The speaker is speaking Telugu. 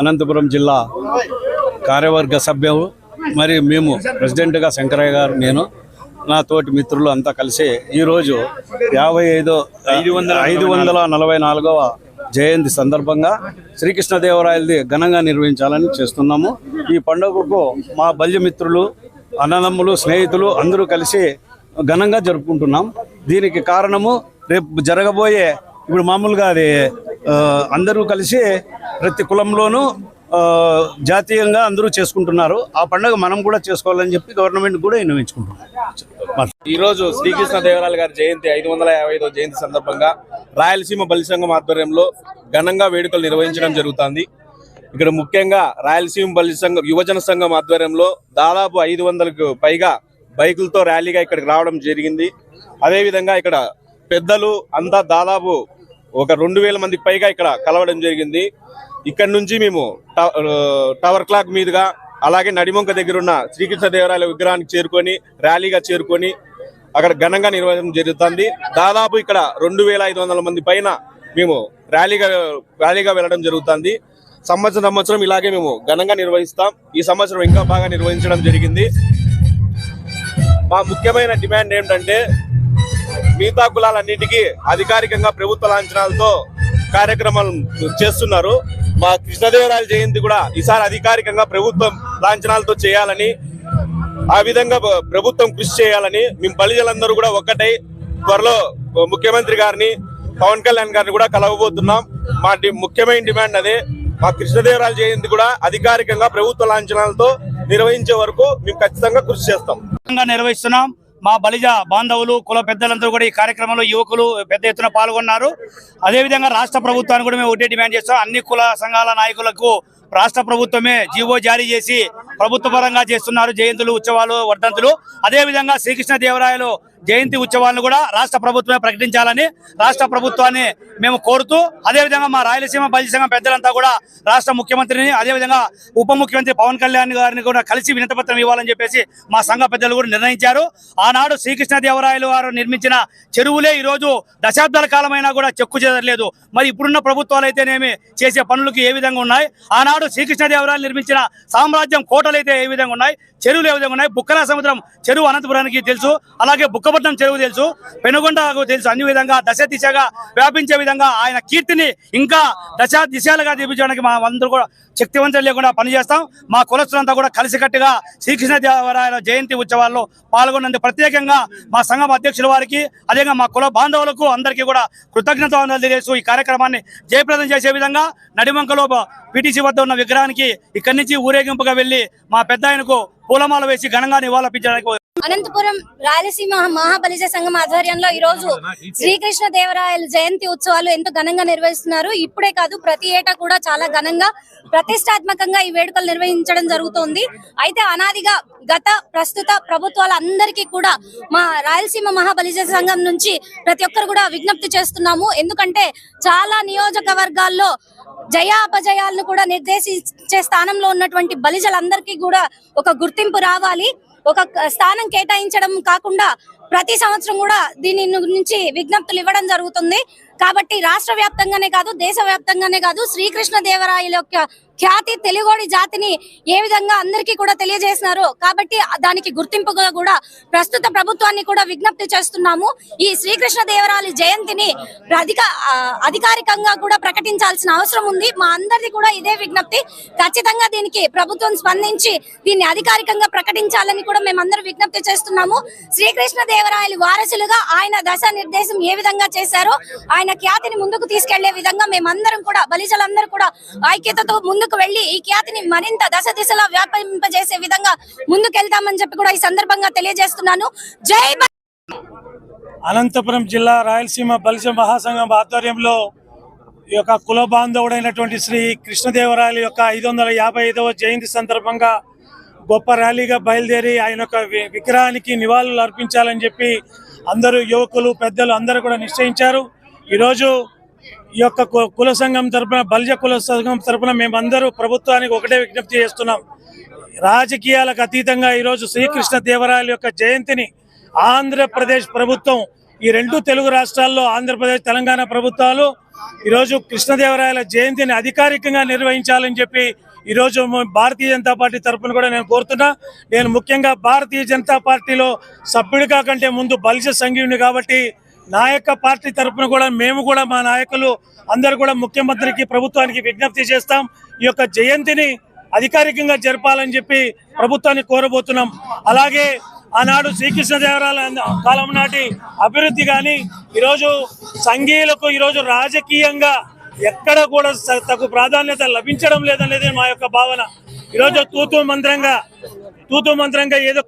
అనంతపురం జిల్లా కార్యవర్గ సభ్యులు మరి మేము ప్రెసిడెంట్గా శంకరయ్య గారు నేను నా తోటి మిత్రులు అంతా కలిసి ఈరోజు యాభై ఐదో ఐదు వందల ఐదు వందల నలభై నాలుగవ జయంతి సందర్భంగా శ్రీకృష్ణదేవరాయలది ఘనంగా నిర్వహించాలని చేస్తున్నాము. ఈ పండుగకు మా బల్యమిత్రులు అన్నదమ్ములు స్నేహితులు అందరూ కలిసి ఘనంగా జరుపుకుంటున్నాం. దీనికి కారణము రేపు జరగబోయే ఇప్పుడు మామూలుగా అది అందరూ కలిసి ప్రతి కులంలోనూ ఆ, జాతీయంగా అందరూ చేసుకుంటున్నారు. ఆ పండుగ మనం కూడా చేసుకోవాలని చెప్పి గవర్నమెంట్ కూడా విన్నవించుకుంటున్నాం ఈ రోజు శ్రీకృష్ణ దేవరాయల గారి జయంతి ఐదు వందల యాభై ఐదో జయంతి సందర్భంగా రాయలసీమ బలిసంఘం ఆధ్వర్యంలో ఘనంగా వేడుకలు నిర్వహించడం జరుగుతుంది. ఇక్కడ ముఖ్యంగా రాయలసీమ బలి సంఘం యువజన సంఘం ఆధ్వర్యంలో దాదాపు ఐదు వందలకు పైగా బైకులతో ర్యాలీగా ఇక్కడికి రావడం జరిగింది. అదే విధంగా ఇక్కడ పెద్దలు అంతా దాదాపు ఒక రెండు వేల మందికి పైగా ఇక్కడ కలవడం జరిగింది. ఇక్కడ నుంచి మేము ట- టవర్ క్లాక్ మీదుగా అలాగే నడిమొంక దగ్గర ఉన్న శ్రీకృష్ణదేవరాయల విగ్రహానికి చేరుకొని ర్యాలీగా చేరుకొని అక్కడ ఘనంగా నిర్వహించడం జరుగుతుంది. దాదాపు ఇక్కడ రెండు వేల ఐదు వందల మంది పైన మేము ర్యాలీగా ర్యాలీగా వెళ్ళడం జరుగుతుంది. సంవత్సరం సంవత్సరం ఇలాగే మేము ఘనంగా నిర్వహిస్తాం. ఈ సంవత్సరం ఇంకా బాగా నిర్వహించడం జరిగింది. మా ముఖ్యమైన డిమాండ్ ఏంటంటే మిగతా కులాలన్నింటికీ అధికారికంగా ప్రభుత్వ లాంఛనాలతో కార్యక్రమాలు చేస్తున్నారు. మా కృష్ణదేవరాయల జయంతి కూడా ఈసారి అధికారికంగా ప్రభుత్వం లాంఛనాలతో చేయాలని ఆ విధంగా ప్రభుత్వం కృషి చేయాలని మేము బలిజలందరూ కూడా ఒక్కటై త్వరలో ముఖ్యమంత్రి గారిని పవన్ కళ్యాణ్ గారిని కూడా కలవబోతున్నాం. మా డి- ముఖ్యమైన డిమాండ్ అదే. మా కృష్ణదేవరాయల జయంతి కూడా అధికారికంగా ప్రభుత్వ లాంఛనాలతో నిర్వహించే వరకు మేము ఖచ్చితంగా కృషి చేస్తాం. నిర్వహిస్తున్నాం. మా బలిజ బాంధవులు కుల పెద్దలందరూ కూడా ఈ కార్యక్రమంలో యువకులు పెద్ద ఎత్తున పాల్గొన్నారు. అదేవిధంగా రాష్ట్ర ప్రభుత్వాన్ని కూడా మేము ఒకటే డిమాండ్ చేస్తాం. అన్ని కుల సంఘాల నాయకులకు రాష్ట్ర ప్రభుత్వమే జీవో జారీ చేసి ప్రభుత్వ పరంగా చేస్తున్నారు జయంతులు ఉత్సవాలు వర్ధంతులు. అదేవిధంగా శ్రీకృష్ణ దేవరాయలు జయంతి ఉత్సవాలను కూడా రాష్ట్ర ప్రభుత్వమే ప్రకటించాలని రాష్ట్ర ప్రభుత్వాన్ని మేము కోరుతూ అదేవిధంగా మా రాయలసీమ బలిజ సంఘం పెద్దలంతా కూడా రాష్ట్ర ముఖ్యమంత్రిని అదేవిధంగా ఉప ముఖ్యమంత్రి పవన్ కళ్యాణ్ గారిని కూడా కలిసి వినతపత్రం ఇవ్వాలని చెప్పేసి మా సంఘ పెద్దలు కూడా నిర్ణయించారు. ఆనాడు శ్రీకృష్ణదేవరాయలు వారు నిర్మించిన చెరువులే ఈ రోజు దశాబ్దాల కాలమైనా కూడా చెక్కు చెదరలేదు. మరి ఇప్పుడున్న ప్రభుత్వాలు అయితేనేమి చేసే పనులకు ఏ విధంగా ఉన్నాయి? ఆనాడు శ్రీకృష్ణదేవరాయలు నిర్మించిన సామ్రాజ్యం కోట కోటలు అయితే ఏ విధంగా ఉన్నాయి? చెరువులు ఏ విధంగా ఉన్నాయి? బుక్కల సముద్రం చెరువు అనంతపురానికి తెలుసు. అలాగే బుక్కపట్నం చెరువు తెలుసు. పెనుగొండకు తెలుసు. అన్ని విధంగా దశ దిశగా వ్యాపించే విధంగా ఆయన కీర్తిని ఇంకా దశ దిశలుగా చూపించడానికి మా అందరూ కూడా శక్తివంతం లేకుండా పనిచేస్తాం. మా కులస్తులంతా కూడా కలిసికట్టుగా శ్రీకృష్ణదేవరాయల జయంతి ఉత్సవాల్లో పాల్గొన్నందుకు ప్రత్యేకంగా మా సంఘం అధ్యక్షుల వారికి అదే మా కుల బాంధవులకు అందరికీ కూడా కృతజ్ఞత తెలియజేస్తూ ఈ కార్యక్రమాన్ని జయప్రదం చేసే విధంగా నడిమంకలో పిటిసి వద్ద ఉన్న విగ్రహానికి ఇక్కడి నుంచి ఊరేగింపుగా వెళ్ళి మా పెద్ద ఆయనకు పూలమాల వేసి ఘనంగా నివాళులర్పించడానికి అనంతపురం రాయలసీమ మహాబలిజ సంఘం ఆధ్వర్యంలో ఈ రోజు శ్రీకృష్ణ దేవరాయల జయంతి ఉత్సవాలు ఎంతో ఘనంగా నిర్వహిస్తున్నారు. ఇప్పుడే కాదు ప్రతి ఏటా కూడా చాలా ఘనంగా ప్రతిష్టాత్మకంగా ఈ వేడుకలు నిర్వహించడం జరుగుతోంది. అయితే అనాదిగా గత ప్రస్తుత ప్రభుత్వాలందరికీ కూడా మా రాయలసీమ మహాబలిజ సంఘం నుంచి ప్రతి ఒక్కరు కూడా విజ్ఞప్తి చేస్తున్నాము. ఎందుకంటే చాలా నియోజకవర్గాల్లో జయ అపజయాలను కూడా నిర్దేశించే స్థానంలో ఉన్నటువంటి బలిజలందరికీ కూడా ఒక గుర్తింపు రావాలి. ఒక స్థానం కేటాయించడం కాకుండా ప్రతి సంవత్సరం కూడా దీని నుంచి విజ్ఞప్తులు ఇవ్వడం జరుగుతుంది. కాబట్టి రాష్ట్ర వ్యాప్తంగానే కాదు దేశ వ్యాప్తంగానే కాదు శ్రీకృష్ణ దేవరాయల యొక్క ఖ్యాతి తెలుగోడి జాతిని ఏ విధంగా అందరికీ కూడా తెలియజేసినారు కాబట్టి దానికి గుర్తింపుగా కూడా ప్రస్తుత ప్రభుత్వాన్ని కూడా విజ్ఞప్తి చేస్తున్నాము. ఈ శ్రీకృష్ణ దేవరాయల జయంతిని అధిక అధికారికంగా కూడా ప్రకటించాల్సిన అవసరం ఉంది. మా అందరిది కూడా ఇదే విజ్ఞప్తి. ఖచ్చితంగా దీనికి ప్రభుత్వం స్పందించి దీన్ని అధికారికంగా ప్రకటించాలని కూడా మేమందరూ విజ్ఞప్తి చేస్తున్నాము. శ్రీకృష్ణ దేవరాయలు వారసులుగా ఆయన దశ నిర్దేశం ఏ విధంగా చేశారో ఆయన ఖ్యాతిని ముందుకు తీసుకెళ్ళే విధంగా మేమందరం కూడా బలిజలందరూ కూడా ఐక్యతతో ముందుకు వెళ్ళి ఈ ఖ్యాతిని మరింత దశ దిశలో వ్యాపింపజేసే విధంగా ముందుకెళ్తామని చెప్పి కూడా ఈ సందర్భంగా తెలియజేస్తున్నాను. జై అనంతపురం జిల్లా రాయలసీమ బలిజ మహాసంఘం ఆధ్వర్యంలో ఈ యొక్క కుల బాంధవుడైనటువంటి శ్రీ కృష్ణదేవరాయల యొక్క ఐదు వందల యాభై ఐదవ జయంతి సందర్భంగా గొప్ప ర్యాలీగా బయలుదేరి ఆయన యొక్క వి- విగ్రహానికి నివాళులు అర్పించాలని చెప్పి అందరూ యువకులు పెద్దలు అందరూ కూడా నిశ్చయించారు. ఈరోజు ఈ యొక్క కు- కుల సంఘం తరపున బలిజ కుల సంఘం తరపున మేమందరూ ప్రభుత్వానికి ఒకటే విజ్ఞప్తి చేస్తున్నాం. రాజకీయాలకు అతీతంగా ఈరోజు శ్రీకృష్ణ దేవరాయల యొక్క జయంతిని ఆంధ్రప్రదేశ్ ప్రభుత్వం ఈ రెండు తెలుగు రాష్ట్రాల్లో ఆంధ్రప్రదేశ్ తెలంగాణ ప్రభుత్వాలు ఈరోజు కృష్ణదేవరాయల జయంతిని అధికారికంగా నిర్వహించాలని చెప్పి ఈరోజు భారతీయ జనతా పార్టీ తరఫున కూడా నేను కోరుతున్నా. నేను ముఖ్యంగా భారతీయ జనతా పార్టీలో సభ్యుడిగా కంటే ముందు బలిజ సంఘీయుని కాబట్టి నా యొక్క పార్టీ తరఫున కూడా మేము కూడా మా నాయకులు అందరు కూడా ముఖ్యమంత్రికి ప్రభుత్వానికి విజ్ఞప్తి చేస్తాం. ఈ యొక్క జయంతిని అధికారికంగా జరపాలని చెప్పి ప్రభుత్వాన్ని కోరబోతున్నాం. అలాగే ఆనాడు శ్రీకృష్ణదేవరాయల కాలం నాటి అభివృద్ధి కానీ ఈరోజు సంఘీయులకు ఈరోజు రాజకీయంగా ఎక్కడ కూడా తగు ప్రాధాన్యత లభించడం లేదనేది మా యొక్క భావన. ఈరోజు తూతూ మంత్రంగా తూతూ మంత్రంగా ఏదో